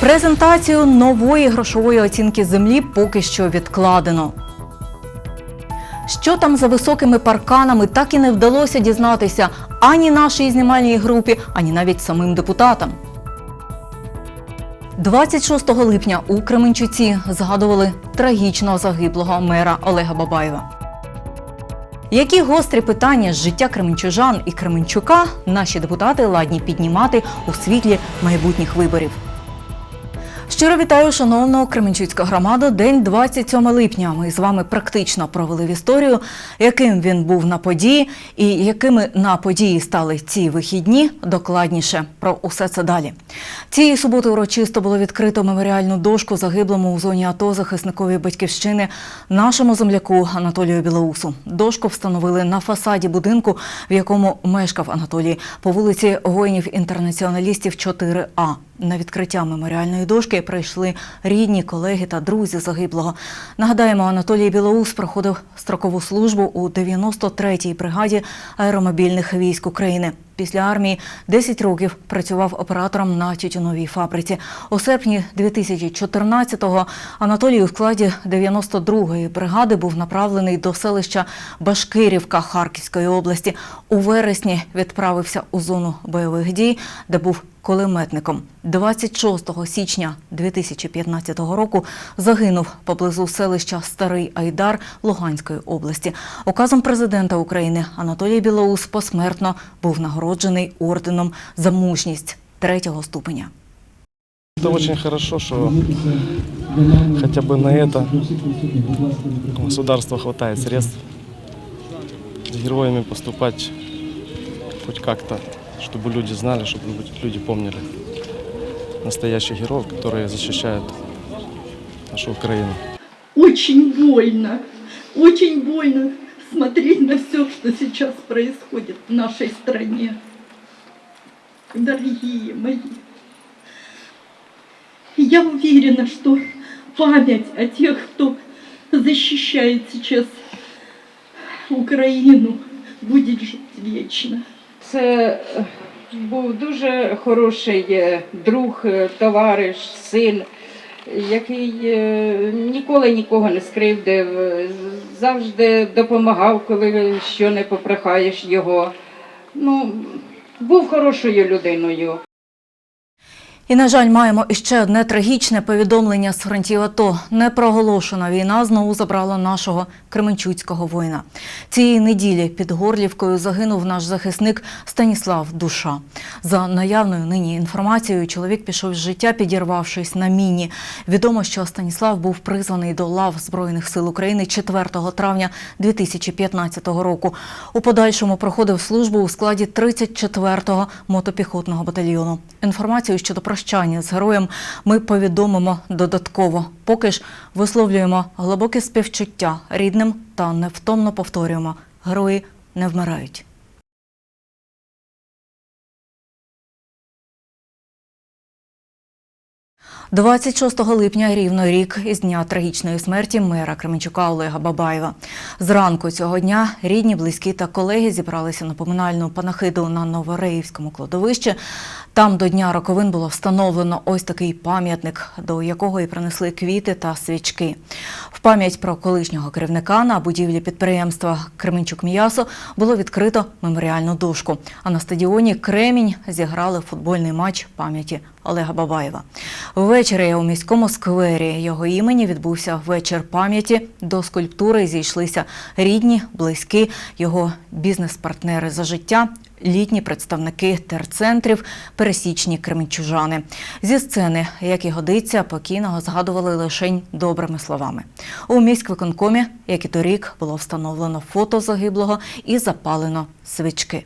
Презентацію нової грошової оцінки землі поки що відкладено. Що там за високими парканами, так і не вдалося дізнатися ані нашій знімальній групі, ані навіть самим депутатам. 26 липня у Кременчуці згадували трагічного загиблого мера Олега Бабаєва. Які гострі питання з життя кременчужан і Кременчука наші депутати ладні піднімати у світлі майбутніх виборів? Щиро вітаю, шановну Кременчуцьку громаду. День 27 липня. Ми з вами практично провели в історію, яким він був на події і якими на події стали ці вихідні. Докладніше про усе це далі. Цієї суботи урочисто було відкрито меморіальну дошку загиблому у зоні АТО захисникові батьківщини нашому земляку Анатолію Білоусу. Дошку встановили на фасаді будинку, в якому мешкав Анатолій, по вулиці воїнів-інтернаціоналістів 4А. На відкриття меморіальної дошки прийшли рідні, колеги та друзі загиблого. Нагадаємо, Анатолій Білоус проходив строкову службу у 93-й бригаді аеромобільних військ України. Після армії 10 років працював оператором на тютюновій фабриці. У серпні 2014-го Анатолій у складі 92-ї бригади був направлений до селища Башкирівка Харківської області. У вересні відправився у зону бойових дій, де був кулеметником. 26 січня 2015 року загинув поблизу селища Старий Айдар Луганської області. Указом президента України Анатолій Білоус посмертно був нагороджений орденом за мужність третього ступеня. Это очень хорошо, что хотя бы на это у государства хватает средств с героями поступать хоть как-то, Чтобы люди знали, чтобы люди помнили настоящих героев, которые защищают нашу Украину. Очень больно, очень больно смотреть на все, что сейчас происходит в нашей стране. Дорогие мои, я уверена, что память о тех, кто защищает сейчас Украину, будет жить вечно. Це е, був дуже хороший е, друг, е, товариш, син, який ніколи нікого не скривдив, завжди допомагав, коли що не попрохаєш його. Ну, був хорошою людиною. І, на жаль, маємо іще одне трагічне повідомлення з фронтів АТО. Непроголошена війна знову забрала нашого кременчуцького воїна. Цієї неділі під Горлівкою загинув наш захисник Станіслав Душа. За наявною нині інформацією, чоловік пішов з життя, підірвавшись на міні. Відомо, що Станіслав був призваний до лав Збройних сил України 4 травня 2015 року. У подальшому проходив службу у складі 34-го мотопіхотного батальйону. Інформацію щодо прощання з героєм ми повідомимо додатково. Поки ж висловлюємо глибоке співчуття рідним та невтомно повторюємо: герої не вмирають. – 26 липня рівно рік із дня трагічної смерті мера Кременчука Олега Бабаєва. Зранку цього дня рідні, близькі та колеги зібралися на поминальну панахиду на Новореївському кладовищі. Там до дня роковин було встановлено ось такий пам'ятник, до якого і принесли квіти та свічки. В пам'ять про колишнього керівника на будівлі підприємства Кременчук М'ясо було відкрито меморіальну дошку. А на стадіоні Кремінь зіграли футбольний матч пам'яті Олега Бабаєва. Ввечері у міському сквері його імені відбувся вечір пам'яті. До скульптури зійшлися рідні, близькі, його бізнес-партнери за життя, літні представники терцентрів, пересічні кременчужани. Зі сцени, як і годиться, покійного згадували лишень добрими словами. У міськвиконкомі, як і торік, було встановлено фото загиблого і запалено свічки.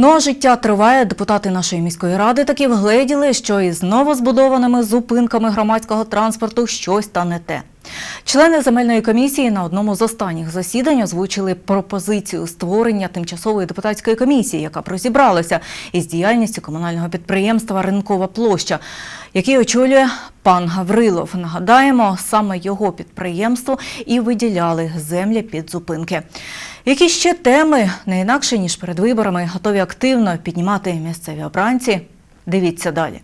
Ну а життя триває. Депутати нашої міської ради таки вгледіли, що із новозбудованими зупинками громадського транспорту щось та не те. Члени земельної комісії на одному з останніх засідань озвучили пропозицію створення тимчасової депутатської комісії, яка розібралася із діяльністю комунального підприємства Ринкова площа, який очолює пан Гаврилов. Нагадаємо, саме його підприємство і виділяли землі під зупинки. Які ще теми не інакше ніж перед виборами готові активно піднімати місцеві обранці? Дивіться далі.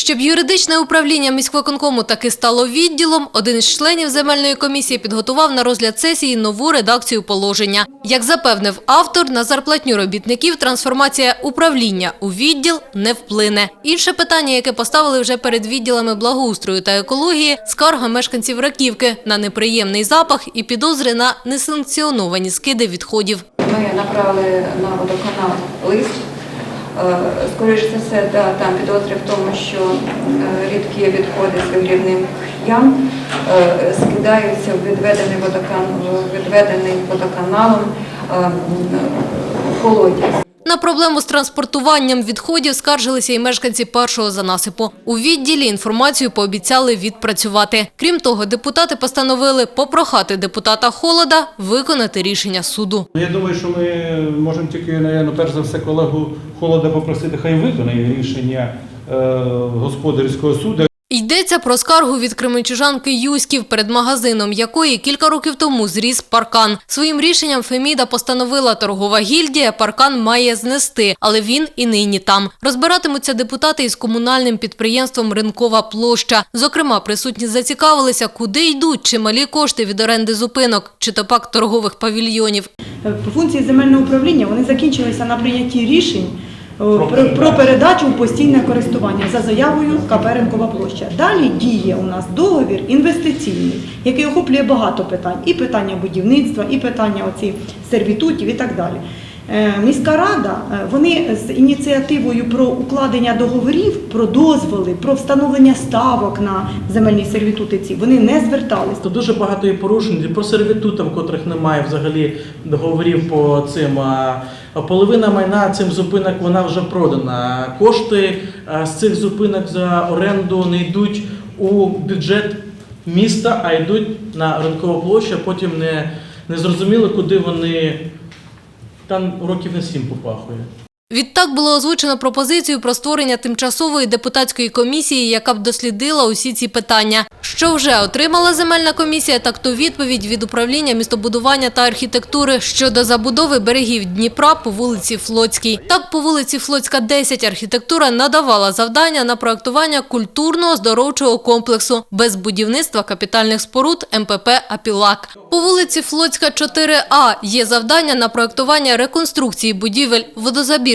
Щоб юридичне управління міськвиконкому таки стало відділом, один із членів земельної комісії підготував на розгляд сесії нову редакцію положення. Як запевнив автор, на зарплатню робітників трансформація управління у відділ не вплине. Інше питання, яке поставили вже перед відділами благоустрою та екології, скарга мешканців Раківки на неприємний запах і підозри на несанкціоновані скиди відходів. Ми направили на водоканал лист. Е, Скоріше за все, да, там підозри в тому, що е, рідкі відходи з вигрівних ям е, скидаються в відведений водокан, відведений водоканалом колодязь. На проблему з транспортуванням відходів скаржилися і мешканці першого занасипу. У відділі інформацію пообіцяли відпрацювати. Крім того, депутати постановили попрохати депутата Холода виконати рішення суду. Я думаю, що ми можемо тільки, напевно, перш за все, колегу Холода попросити, хай виконає рішення е, господарського суду. Йдеться про скаргу від кременчужанки Юськів, перед магазином якої кілька років тому зріс паркан. Своїм рішенням Феміда постановила торгова гільдія паркан має знести, але він і нині там. Розбиратимуться депутати із комунальним підприємством Ринкова площа. Зокрема, присутні зацікавилися, куди йдуть чималі кошти від оренди зупинок, чи то пак торгових павільйонів. Функції земельного управління вони закінчилися на прийнятті рішень про, про передачу в постійне користування за заявою Каперенкова площа. Далі діє у нас договір інвестиційний, який охоплює багато питань. І питання будівництва, і питання оці сервітутів і так далі. Е, Міська рада, е, вони з ініціативою про укладення договорів, про дозволи, про встановлення ставок на земельні сервітути ці, вони не звертались. То дуже багато є порушень по сервітутам, котрих немає взагалі договорів по цим. Половина майна цим зупинок вона вже продана. Кошти з цих зупинок за оренду не йдуть у бюджет міста, а йдуть на ринкову площу. Потім не, не зрозуміло, куди вони там років на сім попахує. Відтак було озвучено пропозицію про створення тимчасової депутатської комісії, яка б дослідила усі ці питання. Що вже отримала земельна комісія, так то відповідь від управління містобудування та архітектури щодо забудови берегів Дніпра по вулиці Флотській. Так, по вулиці Флотська 10 архітектура надавала завдання на проектування культурного здоровчого комплексу без будівництва капітальних споруд МПП «Апілак». По вулиці Флотська 4А є завдання на проектування реконструкції будівель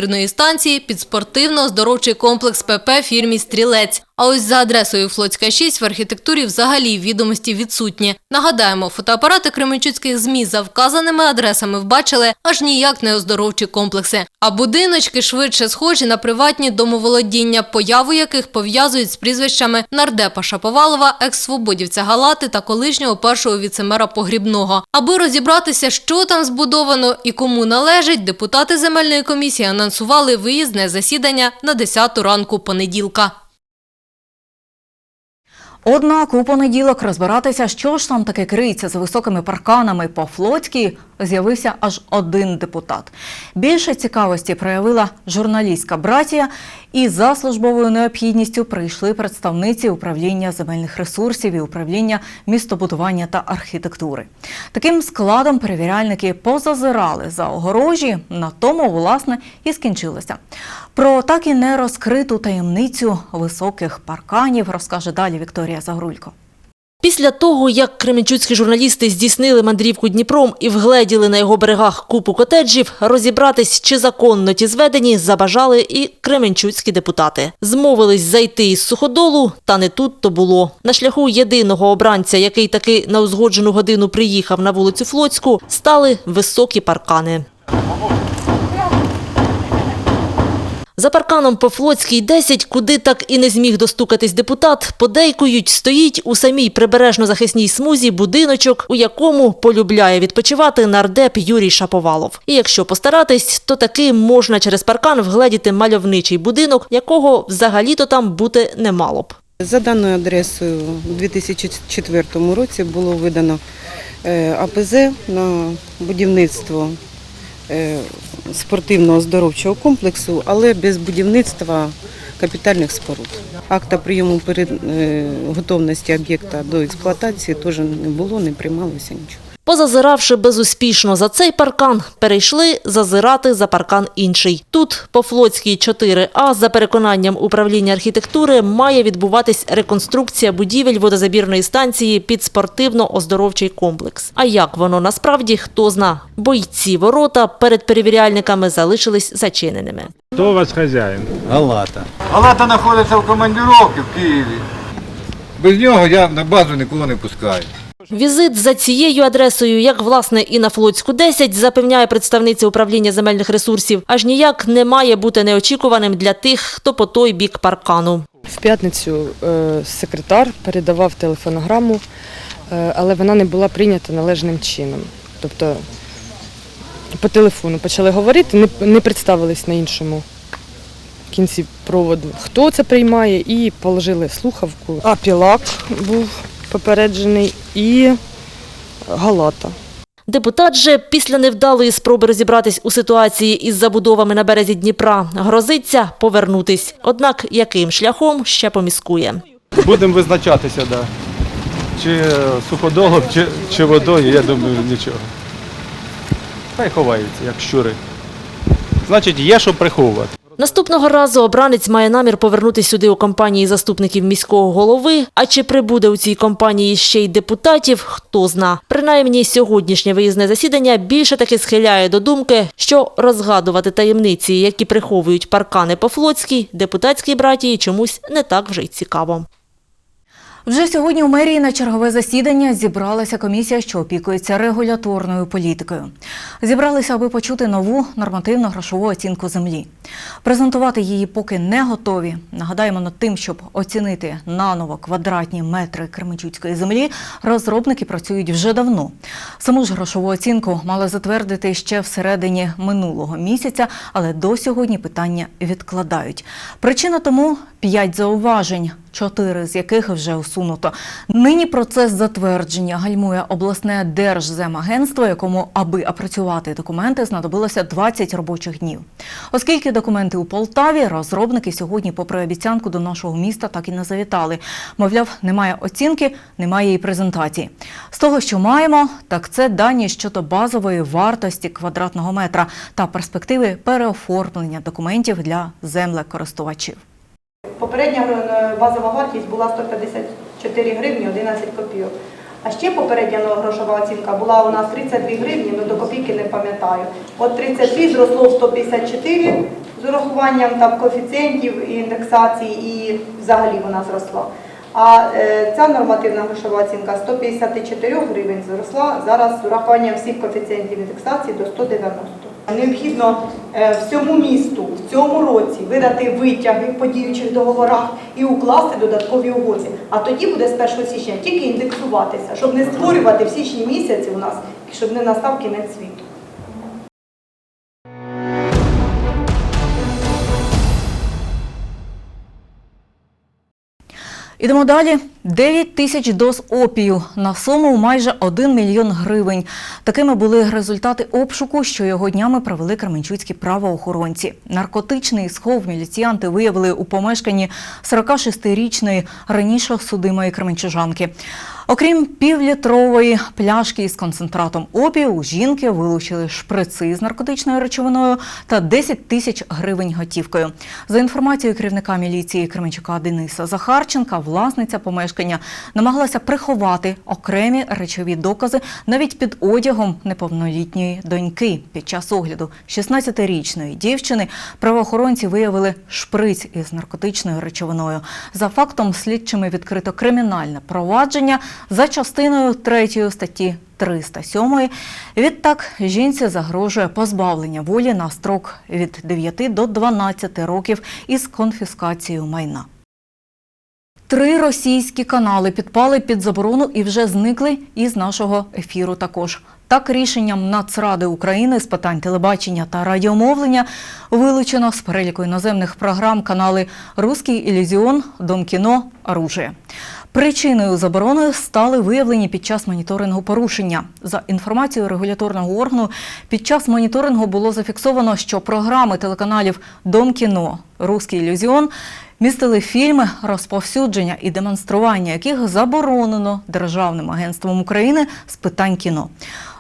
водозабірної станції під спортивно-оздоровчий комплекс ПП фірмі «Стрілець». А ось за адресою Флотська 6 в архітектурі взагалі відомості відсутні. Нагадаємо, фотоапарати кременчуцьких ЗМІ за вказаними адресами вбачили аж ніяк не оздоровчі комплекси. А будиночки швидше схожі на приватні домоволодіння, появу яких пов'язують з прізвищами нардепа Шаповалова, екс-свободівця Галати та колишнього першого віцемера Погрібного. Аби розібратися, що там збудовано і кому належить, депутати земельної комісії анонсували виїзне засідання на 10 ранку понеділка. Однак у понеділок розбиратися, що ж там таке криється за високими парканами по Флотській, з'явився аж один депутат. Більше цікавості проявила журналістська братія, і за службовою необхідністю прийшли представниці управління земельних ресурсів і управління містобудування та архітектури. Таким складом перевіряльники позазирали за огорожі, на тому, власне, і скінчилося. Про так і не розкриту таємницю високих парканів розкаже далі Вікторія Загрулько. Після того, як кременчуцькі журналісти здійснили мандрівку Дніпром і вгледіли на його берегах купу котеджів, розібратись, чи законно ті зведені, забажали і кременчуцькі депутати. Змовились зайти із суходолу, та не тут то було. На шляху єдиного обранця, який таки на узгоджену годину приїхав на вулицю Флотську, стали високі паркани. За парканом по Флотській 10, куди так і не зміг достукатись депутат, подейкують, стоїть у самій прибережно-захисній смузі будиночок, у якому полюбляє відпочивати нардеп Юрій Шаповалов. І якщо постаратись, то таки можна через паркан вгледіти мальовничий будинок, якого взагалі-то там бути не мало б. За даною адресою у 2004 році було видано е, АПЗ на будівництво е, спортивного оздоровчого комплексу, але без будівництва капітальних споруд. Акта прийому перед е, готовності об'єкта до експлуатації теж не було, не приймалося нічого. Позазиравши безуспішно за цей паркан, перейшли зазирати за паркан інший. Тут, по Флотській 4А, за переконанням управління архітектури, має відбуватись реконструкція будівель водозабірної станції під спортивно-оздоровчий комплекс. А як воно насправді, хто зна. Бо й ці ворота перед перевіряльниками залишились зачиненими. Хто у вас хазяїн? Галата. Галата знаходиться в командировці в Києві. Без нього я на базу нікого не пускаю. Візит за цією адресою, як власне і на Флотську 10, запевняє представниця управління земельних ресурсів, аж ніяк не має бути неочікуваним для тих, хто по той бік паркану. В п'ятницю е, секретар передавав телефонограму, е, але вона не була прийнята належним чином. Тобто по телефону почали говорити, не, не представились на іншому кінці проводу, хто це приймає, і положили слухавку. А Пілак був попереджений і Галата. Депутат же після невдалої спроби розібратись у ситуації із забудовами на березі Дніпра грозиться повернутись. Однак яким шляхом ще поміскує. Будемо визначатися, да. чи суходолом, чи, чи водою, я думаю, нічого. Хай ховаються, як щури. Значить, є що приховувати. Наступного разу обранець має намір повернути сюди у компанії заступників міського голови. А чи прибуде у цій компанії ще й депутатів, хто зна. Принаймні, сьогоднішнє виїзне засідання більше таки схиляє до думки, що розгадувати таємниці, які приховують паркани по Флотській, депутатській братії чомусь не так вже й цікаво. Вже сьогодні у мерії на чергове засідання зібралася комісія, що опікується регуляторною політикою. Зібралися, аби почути нову нормативну грошову оцінку землі. Презентувати її поки не готові. Нагадаємо над тим, щоб оцінити наново квадратні метри Кременчуцької землі, розробники працюють вже давно. Саму ж грошову оцінку мали затвердити ще всередині минулого місяця, але до сьогодні питання відкладають. Причина тому п'ять зауважень чотири з яких вже усунуто. Нині процес затвердження гальмує обласне держземагентство, якому, аби опрацювати документи, знадобилося 20 робочих днів. Оскільки документи у Полтаві, розробники сьогодні, попри обіцянку до нашого міста, так і не завітали. Мовляв, немає оцінки, немає і презентації. З того, що маємо, так це дані щодо базової вартості квадратного метра та перспективи переоформлення документів для землекористувачів. Попередня е, базова вартість була 154 гривні 11 копійок. А ще попередня грошова оцінка була у нас 32 гривні, ну до копійки не пам'ятаю. От 32 зросло в 154 з урахуванням там коефіцієнтів і індексації, і взагалі вона зросла. А е, ця нормативна грошова оцінка 154 гривень зросла зараз з урахуванням всіх коефіцієнтів індексації до 190. Необхідно е, всьому місту в цьому році видати витяги по діючих договорах і укласти додаткові угоди. А тоді буде з 1 січня тільки індексуватися, щоб не створювати в січні місяці у нас, щоб не настав кінець світу. Ідемо далі. 9 тисяч доз опію на суму майже 1 мільйон гривень. Такими були результати обшуку, що його днями провели кременчуцькі правоохоронці. Наркотичний схов міліціянти виявили у помешканні 46-річної раніше судимої кременчужанки. Окрім півлітрової пляшки із концентратом опію, у жінки вилучили шприци з наркотичною речовиною та 10 тисяч гривень готівкою. За інформацією керівника міліції Кременчука Дениса Захарченка, власниця помешкання намагалася приховати окремі речові докази навіть під одягом неповнолітньої доньки. Під час огляду 16-річної дівчини правоохоронці виявили шприць із наркотичною речовиною. За фактом слідчими відкрито кримінальне провадження за частиною 3 статті 307. Відтак жінці загрожує позбавлення волі на строк від 9 до 12 років із конфіскацією майна. Три російські канали підпали під заборону і вже зникли із нашого ефіру також. Так, рішенням Нацради України з питань телебачення та радіомовлення вилучено з переліку іноземних програм канали Руський ілюзіон, Дом кіно, Оружие. Причиною заборони стали виявлені під час моніторингу порушення. За інформацією регуляторного органу, під час моніторингу було зафіксовано, що програми телеканалів Дом кіно, Руський ілюзіон містили фільми, розповсюдження і демонстрування яких заборонено Державним агентством України з питань кіно.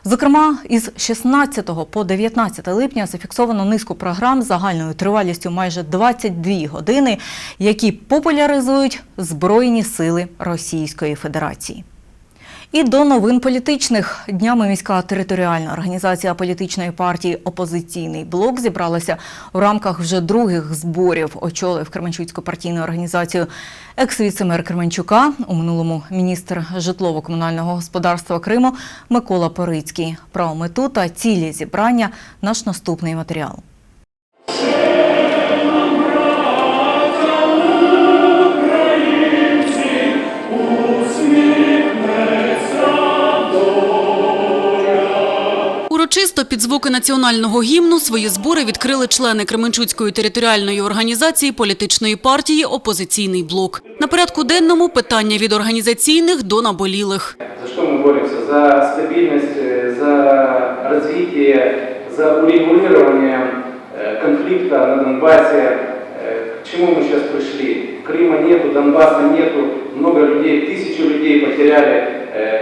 Зокрема, із 16 по 19 липня зафіксовано низку програм з загальною тривалістю майже 22 години, які популяризують Збройні сили Російської Федерації. І до новин політичних днями міська територіальна організація політичної партії Опозиційний блок зібралася у рамках вже других зборів. Очолив Кременчуцьку партійну організацію екс-віцемер Кременчука у минулому міністр житлово-комунального господарства Криму Микола Порицький. Про мету та цілі зібрання наш наступний матеріал. Урочисто під звуки національного гімну свої збори відкрили члени Кременчуцької територіальної організації політичної партії «Опозиційний блок». На порядку денному питання від організаційних до наболілих. За что мы боремся? За стабильность, э, за развитие, за урегулирование э, конфликта на Донбассе. Э, К чему мы сейчас пришли? Крыма нету, Донбасса нету, много людей, тысячи людей потеряли, Э,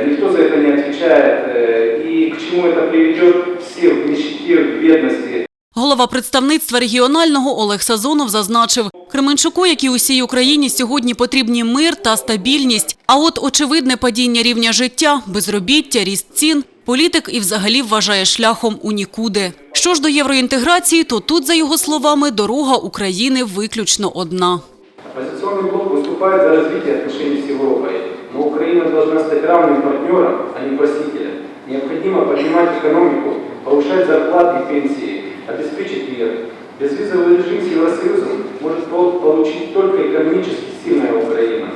никто за это не отвечает. Э, И к чему это приведет? Все в нищете, в бедности. Голова представництва регіонального Олег Сазонов зазначив, Кременчуку, як і усій Україні, сьогодні потрібні мир та стабільність. А от очевидне падіння рівня життя, безробіття, ріст цін політик і взагалі вважає шляхом у нікуди. Що ж до євроінтеграції, то тут, за його словами, дорога України виключно одна. Оппозиционный блок выступает за развитие отношений с Европой, но Украина должна стать равным партнером, а не просителем. Необходимо поднимать экономику, повышать зарплаты и пенсии, обеспечить мир. Безвизовый режим с Евросоюзом может пол- получить только экономически сильная Украина.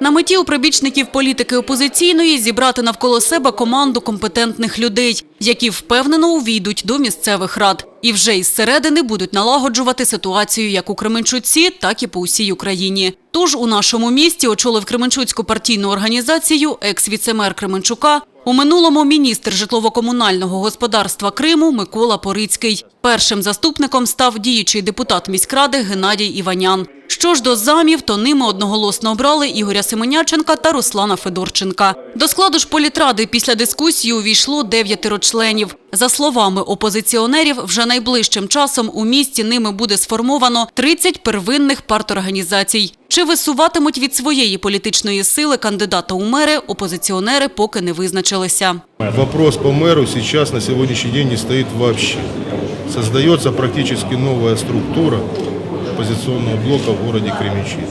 На меті у прибічників політики опозиційної зібрати навколо себе команду компетентних людей, які впевнено увійдуть до місцевих рад. І вже із середини будуть налагоджувати ситуацію як у Кременчуці, так і по усій Україні. Тож у нашому місті очолив Кременчуцьку партійну організацію екс-віцемер Кременчука, у минулому міністр житлово-комунального господарства Криму Микола Порицький. Першим заступником став діючий депутат міськради Геннадій Іванян. Що ж до замів, то ними одноголосно обрали Ігоря Семеняченка та Руслана Федорченка. До складу ж політради після дискусії увійшло дев'ятеро членів. За словами опозиціонерів, вже найближчим часом у місті ними буде сформовано 30 первинних парторганізацій. Чи висуватимуть від своєї політичної сили кандидата у мери, опозиціонери поки не визначилися. Вопрос по мэру сейчас на сегодняшний день не стоит вообще. Создается практически новая структура оппозиционного блока в городе Кременчуг.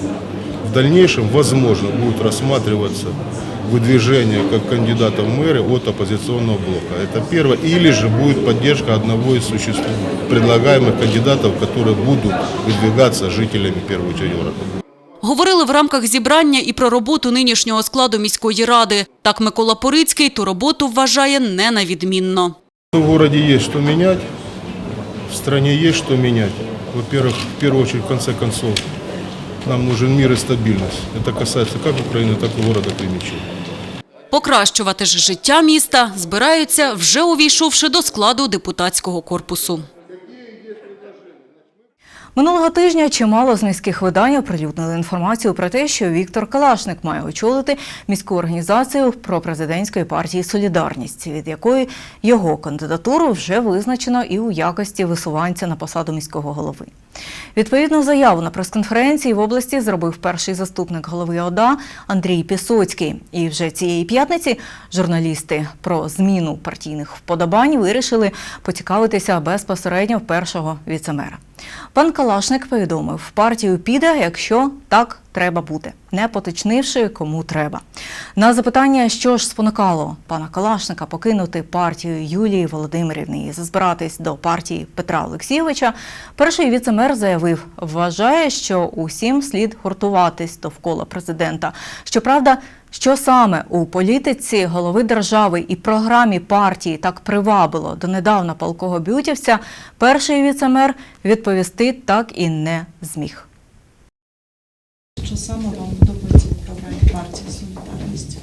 В дальнейшем, возможно, будет рассматриваться выдвижение как кандидата в мэры от оппозиционного блока. Это первое. Или же будет поддержка одного из существующих предлагаемых кандидатов, которые будут выдвигаться жителями первого очередь города. Говорили в рамках зібрання і про роботу нинішнього складу міської ради. Так Микола Порицький ту роботу вважає не на відмінно. В городе есть что менять, в стране есть что менять. Во-первых, в первую очередь, в конце концов, нам нужен мир и стабильность. Это касается как Украины, так и города Кременчуг. Покращувати ж життя міста збираються, вже увійшовши до складу депутатського корпусу. Минулого тижня чимало з міських видань оприлюднили інформацію про те, що Віктор Калашник має очолити міську організацію пропрезидентської партії Солідарність, від якої його кандидатуру вже визначено і у якості висуванця на посаду міського голови. Відповідну заяву на прес-конференції в області зробив перший заступник голови ОДА Андрій Пісоцький. І вже цієї п'ятниці журналісти про зміну партійних вподобань вирішили поцікавитися безпосередньо першого віцемера. Пан Калашник повідомив, партію піде, якщо так треба бути, не поточнивши кому треба. На запитання, що ж спонукало пана Калашника покинути партію Юлії Володимирівни і зазбиратись до партії Петра Олексійовича, перший віцемер заявив, вважає, що усім слід гуртуватись довкола президента. Щоправда, що саме у політиці голови держави і програмі партії так привабило донедавна полкого бютівця, перший віцемер відповісти так і не зміг Що саме вам подобається в програмі партії Солідарність?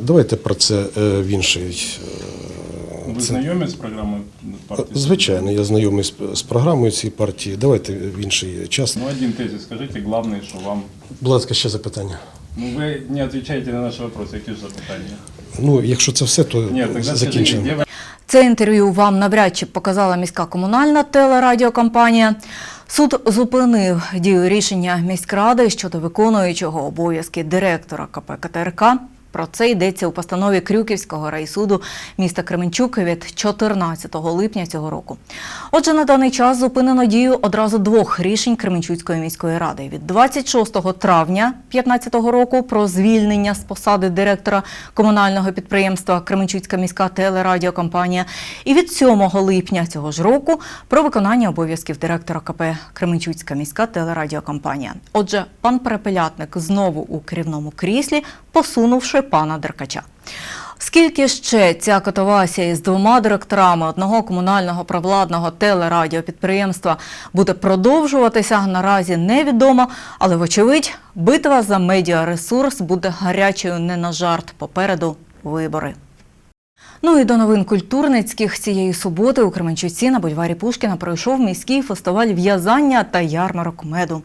Давайте про це е, в інший е, Ви Це- знайомі з програмою партії? Звичайно, я знайомий з, з програмою цієї партії. Давайте в інший час. Ну, один тезис скажите, главный, что вам... Будь ласка, ще запитання. Ну, вы не отвечаете на наши вопросы, какие же запитания? Ну, якщо це все, то закінчимо. Це інтерв'ю вам навряд чи показала міська комунальна телерадіокомпанія. Суд зупинив дію рішення міськради щодо виконуючого обов'язки директора КП КТРК. Про це йдеться у постанові Крюківського райсуду міста Кременчук від 14 липня цього року. Отже, на даний час зупинено дію одразу двох рішень Кременчуцької міської ради від 26 травня 2015 року про звільнення з посади директора комунального підприємства Кременчуцька міська телерадіокомпанія і від 7 липня цього ж року про виконання обов'язків директора КП Кременчуцька міська телерадіокомпанія. Отже, пан Перепелятник знову у керівному кріслі, посунувши пана Деркача. Скільки ще ця катавасія із двома директорами одного комунального провладного телерадіопідприємства буде продовжуватися, наразі невідомо, але вочевидь, битва за медіаресурс буде гарячою не на жарт. Попереду вибори. Ну і до новин культурницьких цієї суботи у Кременчуці на бульварі Пушкіна пройшов міський фестиваль в'язання та ярмарок меду.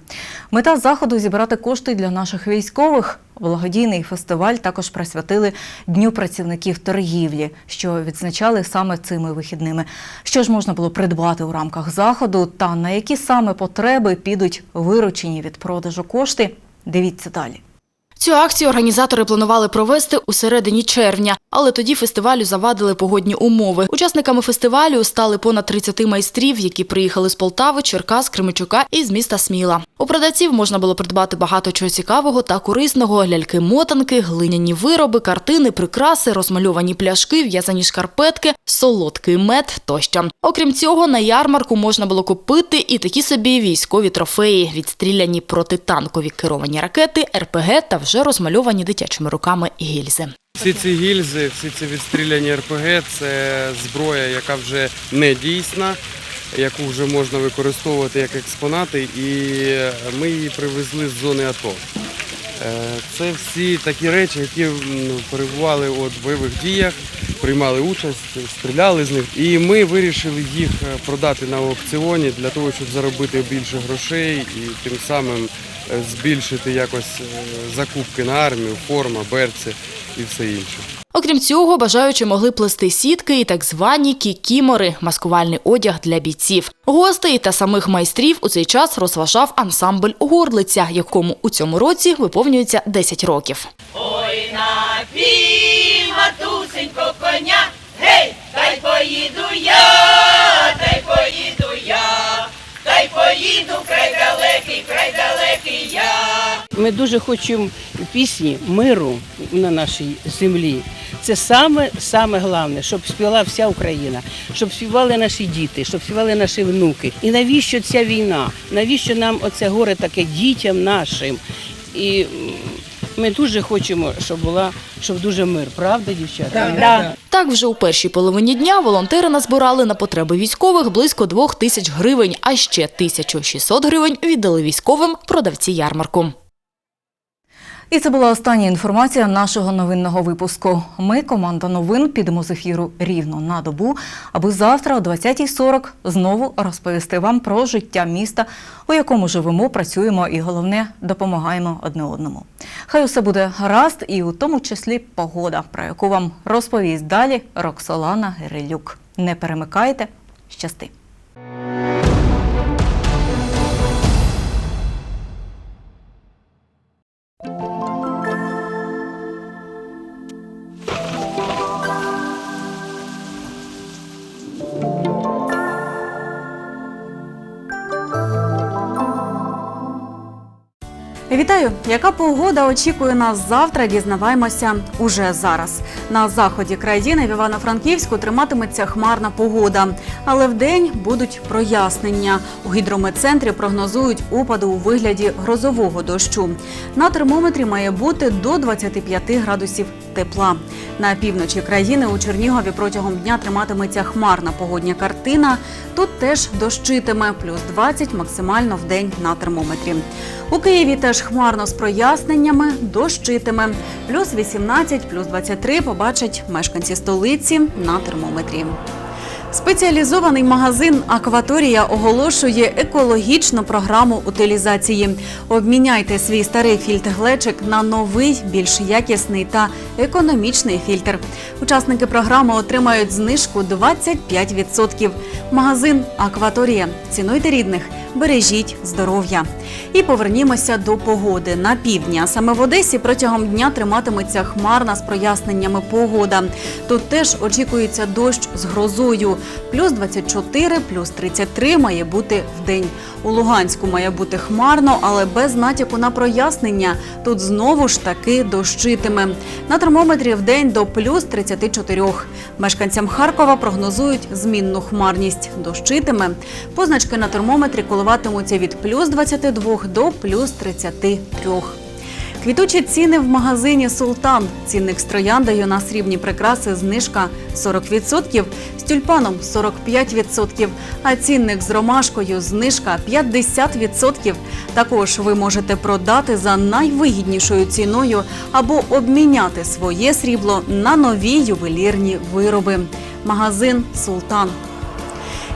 Мета заходу зібрати кошти для наших військових. Благодійний фестиваль також присвятили Дню працівників торгівлі, що відзначали саме цими вихідними. Що ж можна було придбати у рамках заходу та на які саме потреби підуть виручені від продажу кошти? Дивіться далі. Цю акцію організатори планували провести у середині червня, але тоді фестивалю завадили погодні умови. Учасниками фестивалю стали понад 30 майстрів, які приїхали з Полтави, Черкас, Кременчука і з міста Сміла. У продавців можна було придбати багато чого цікавого та корисного: ляльки-мотанки, глиняні вироби, картини, прикраси, розмальовані пляшки, в'язані шкарпетки, солодкий мед тощо. Окрім цього, на ярмарку можна було купити і такі собі військові трофеї, відстріляні протитанкові керовані ракети, РПГ та вже розмальовані дитячими руками гільзи. Всі ці гільзи, всі ці відстріляні РПГ це зброя, яка вже не дійсна, яку вже можна використовувати як експонати, і ми її привезли з зони АТО. Е, Це всі такі речі, які перебували от в бойових діях, приймали участь, стріляли з них. І ми вирішили їх продати на аукціоні для того, щоб заробити більше грошей і тим самим збільшити якось е, закупки на армію, форма, берці і все інше. Окрім цього, бажаючі могли плести сітки і так звані кікімори – маскувальний одяг для бійців. Гостей та самих майстрів у цей час розважав ансамбль «Горлиця», якому у цьому році виповнюється 10 років. Ой, напій, матусенько, коня, гей, дай поїду Ми дуже хочемо пісні миру на нашій землі. Це саме саме головне, щоб співала вся Україна, щоб співали наші діти, щоб співали наші внуки. І навіщо ця війна? Навіщо нам оце горе таке дітям нашим? І ми дуже хочемо, щоб була щоб дуже мир, правда, дівчата? Так, вже у першій половині дня волонтери назбирали на потреби військових близько двох тисяч гривень, а ще 1600 гривень віддали військовим продавці ярмарку. І це була остання інформація нашого новинного випуску. Ми, команда новин, підемо з ефіру рівно на добу, аби завтра о 20.40 знову розповісти вам про життя міста, у якому живемо, працюємо і головне допомагаємо одне одному. Хай усе буде гаразд, і у тому числі погода, про яку вам розповість далі Роксолана Гирилюк. Не перемикайте, щасти! Вітаю! Яка погода очікує нас завтра? Дізнаваємося уже зараз. На заході країни в Івано-Франківську триматиметься хмарна погода, але вдень будуть прояснення. У гідрометцентрі прогнозують опади у вигляді грозового дощу. На термометрі має бути до 25 градусів тепла. На півночі країни у Чернігові протягом дня триматиметься хмарна погодня картина. Тут теж дощитиме, плюс 20 максимально в день на термометрі. У Києві теж хмарно з проясненнями, дощитиме. Плюс 18, плюс 23 побачать мешканці столиці на термометрі. Спеціалізований магазин Акваторія оголошує екологічну програму утилізації. Обміняйте свій старий фільтр-глечик на новий, більш якісний та економічний фільтр. Учасники програми отримають знижку 25%. Магазин Акваторія. Цінуйте рідних, бережіть здоров'я. І повернімося до погоди. На півдні, а саме в Одесі протягом дня триматиметься хмарна з проясненнями погода. Тут теж очікується дощ з грозою. Плюс 24, плюс 33 має бути в день. У Луганську має бути хмарно, але без натяку на прояснення. Тут знову ж таки дощитиме. На термометрі в день до плюс 34. Мешканцям Харкова прогнозують змінну хмарність. Дощитиме. Позначки на термометрі коливатимуться від плюс 22 до плюс 33. Квітучі ціни в магазині Султан. Цінник з трояндою на срібні прикраси знижка 40%, з тюльпаном 45%, а цінник з ромашкою знижка 50%. Також ви можете продати за найвигіднішою ціною або обміняти своє срібло на нові ювелірні вироби. Магазин Султан.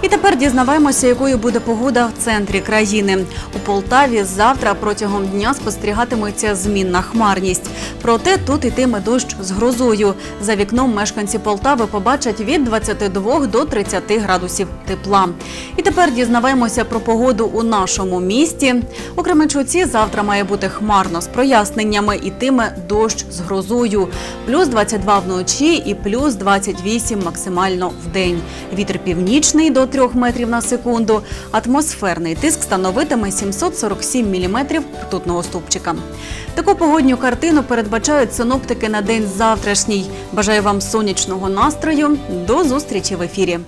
І тепер дізнаваємося, якою буде погода в центрі країни. У Полтаві завтра протягом дня спостерігатиметься змінна хмарність. Проте тут йтиме дощ з грозою. За вікном мешканці Полтави побачать від 22 до 30 градусів тепла. І тепер дізнаваємося про погоду у нашому місті. У Кременчуці завтра має бути хмарно з проясненнями, ітиме дощ з грозою. Плюс 22 вночі і плюс 28 максимально в день. Вітер північний до 3 метрів на секунду. Атмосферний тиск становитиме 747 міліметрів ртутного ступчика. Таку погодню картину передбачають синоптики на день завтрашній. Бажаю вам сонячного настрою. До зустрічі в ефірі.